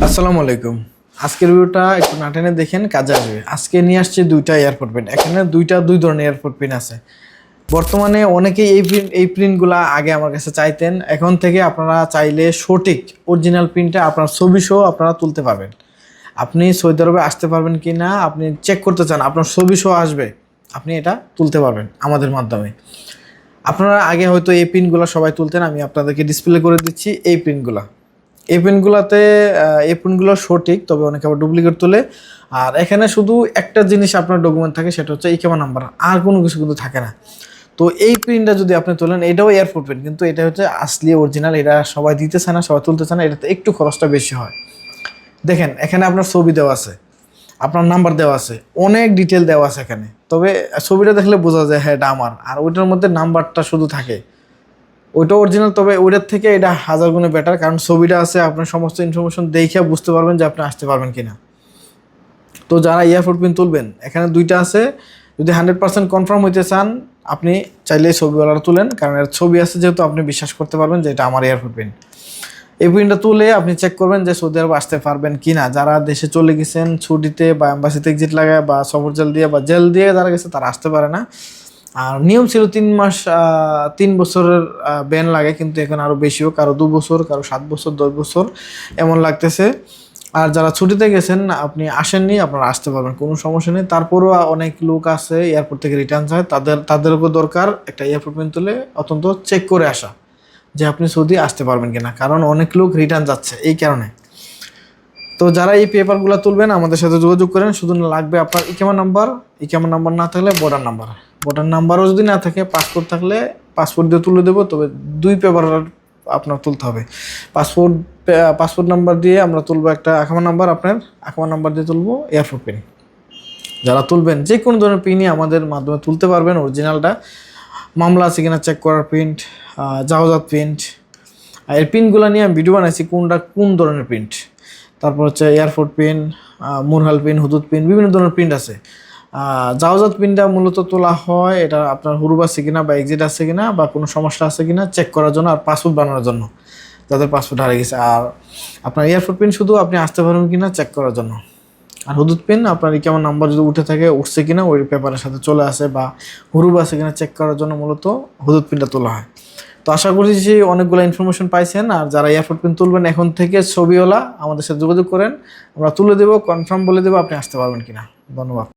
আসসালামু আলাইকুম। আজকের ভিডিওটা একটু নাটেনে দেখেন, কাজে আসবে। আজকে নিয়ে আসছে দুইটা এয়ারপোর্ট পেন এখানে দুইটা, দুই ধরনের এয়ারপোর্ট পেন আছে। বর্তমানে অনেকেই এই প্রিন্ট এই প্রিন্টগুলো আগে আমার কাছে চাইতেন। এখন থেকে আপনারা চাইলে সঠিক অরিজিনাল প্রিন্টটা আপনার ছবি সহ আপনারা তুলতে পারবেন। আপনি সৌদি আরবে আসতে পারবেন কি না আপনি চেক করতে চান, আপনার ছবি সহ আসবে, আপনি এটা তুলতে পারবেন আমাদের মাধ্যমে। আপনারা আগে হয়তো এই পিনগুলো সবাই তুলতেন, আমি আপনাদেরকে ডিসপ্লে করে দিচ্ছি এই পিনগুলো এই পেনগুলোতে এই পেনগুলো সঠিক, তবে অনেকে আবার ডুপ্লিকেট তোলে। আর এখানে শুধু একটা জিনিস আপনার ডকুমেন্ট থাকে, সেটা হচ্ছে ইকেমা নাম্বার আর কোনো কিছু কিন্তু থাকে না। তো এই প্রিন্টটা যদি আপনি তোলেন, এটাও এয়ারপোর্ট প্রিন্ট কিন্তু এটা হচ্ছে আসলি অরিজিনাল এটা সবাই দিতে চায় না, সবাই তুলতে চায় না, এটাতে একটু খরচটা বেশি হয়। দেখেন, এখানে আপনার ছবি দেওয়া আছে, আপনার নাম্বার দেওয়া আছে, অনেক ডিটেল দেওয়া আছে এখানে। তবে ছবিটা দেখলে বোঝা যায় হ্যাঁ এটা আমার। আর ওইটার মধ্যে নাম্বারটা শুধু থাকে। ওইটা অরিজিনাল তবে ওইটার থেকে এটা হাজার গুণে বেটার কারণ ছবিটা আছে, আপনার সমস্ত ইনফরমেশন দেখে বুঝতে পারবেন যে আপনি আসতে পারবেন কিনা। তো যারা এয়ারপোর্ট পিন তুলবেন, এখানে দুইটা আছে। যদি হান্ড্রেড পার্সেন্ট কনফার্ম হইতে চান, আপনি চাইলে ছবিওয়ালাটা তুলেন, কারণ এর ছবি আছে যেহেতু আপনি বিশ্বাস করতে পারবেন যে এটা আমার এয়ারপোর্ট পিন এই পিনটা তুলে আপনি চেক করবেন যে সৌদি আরব আসতে পারবেন কি না যারা দেশে চলে গেছেন, ছুটিতে বা অ্যাম্বাসিতে এক্সিট লাগায় বা সফর জেল দিয়ে বা জেল দিয়ে যারা গেছে, তারা আসতে পারে না। আর নিয়ম ছিল তিন মাস তিন বছরের ব্যান লাগে, কিন্তু এখন আরও বেশিও, কারও দু বছর, কারও সাত বছর, দশ বছর, এমন লাগতেছে। আর যারা ছুটিতে গেছেন, আপনি আসেননি, আপনারা আসতে পারবেন, কোনো সমস্যা নেই। তারপরও অনেক লোক আছে, এয়ারপোর্ট থেকে রিটার্ন যায় তাদের তাদেরও দরকার একটা এয়ারপোর্ট পেন তুলে অত্যন্ত চেক করে আসা, যে আপনি সৌদি আসতে পারবেন কিনা। কারণ অনেক লোক রিটার্ন যাচ্ছে, এই কারণে। তো যারা এই পেপারগুলো তুলবেন, আমাদের সাথে যোগাযোগ করেন। শুধু লাগবে আপনার ইকেমা নাম্বার ইকেমা নাম্বার না থাকলে বর্ডার নাম্বার বর্ডার নাম্বারও যদি না থাকে পাসপোর্ট থাকলে পাসপোর্ট দিয়ে তুলে দেবো, তবে দুই পেপার আপনার তুলতে হবে। পাসপোর্ট পাসপোর্ট নাম্বার দিয়ে আমরা তুলবো একটা আকামা নাম্বার আপনার, আকামা নাম্বার দিয়ে তুলবো এয়ারপোর্ট পিন যারা তুলবেন, যে কোনো ধরনের পিনই আমাদের মাধ্যমে তুলতে পারবেন অরিজিনালটা মামলা আছে কিনা চেক করার প্রিন্ট জাহাজাত প্রিন্ট এর পিনগুলো নিয়ে আমি ভিডিও বানাইছি, কোনটা কোন ধরনের প্রিন্ট তারপর হচ্ছে এয়ারপোর্ট পিন মুরহাল পিন হুদুদ পিন বিভিন্ন ধরনের প্রিন্ট আছে। জাহাজাত পিনটা মূলত তোলা হয়, এটা আপনার হুরুব আছে কিনা বা এক্সিট আছে কিনা বা কোনো সমস্যা আছে কিনা চেক করার জন্য আর পাসপোর্ট বানানোর জন্য। যাদের পাসপোর্ট হারিয়ে গেছে। আর আপনার এয়ারপোর্ট পিন শুধু আপনি আসতে পারবেন কিনা চেক করার জন্য। আর হুদুদ পিন আপনার কেমন নাম্বার যদি উঠে থাকে, উঠছে কিনা, ওই পেপারের সাথে চলে আসে বা হুরুব আছে কিনা চেক করার জন্য মূলত হুদুদ পিনটা তোলা হয়। তো আশা করছি অনেকগুলো ইনফরমেশন পাইছেন। আর যারা এয়ারপোর্ট পিন তুলবেন, এখন থেকে ছবিওয়ালা আমাদের সাথে যোগাযোগ করেন। আমরা তুলে দেবো কনফার্ম বলে দেবো আপনি আসতে পারবেন কিনা। ধন্যবাদ।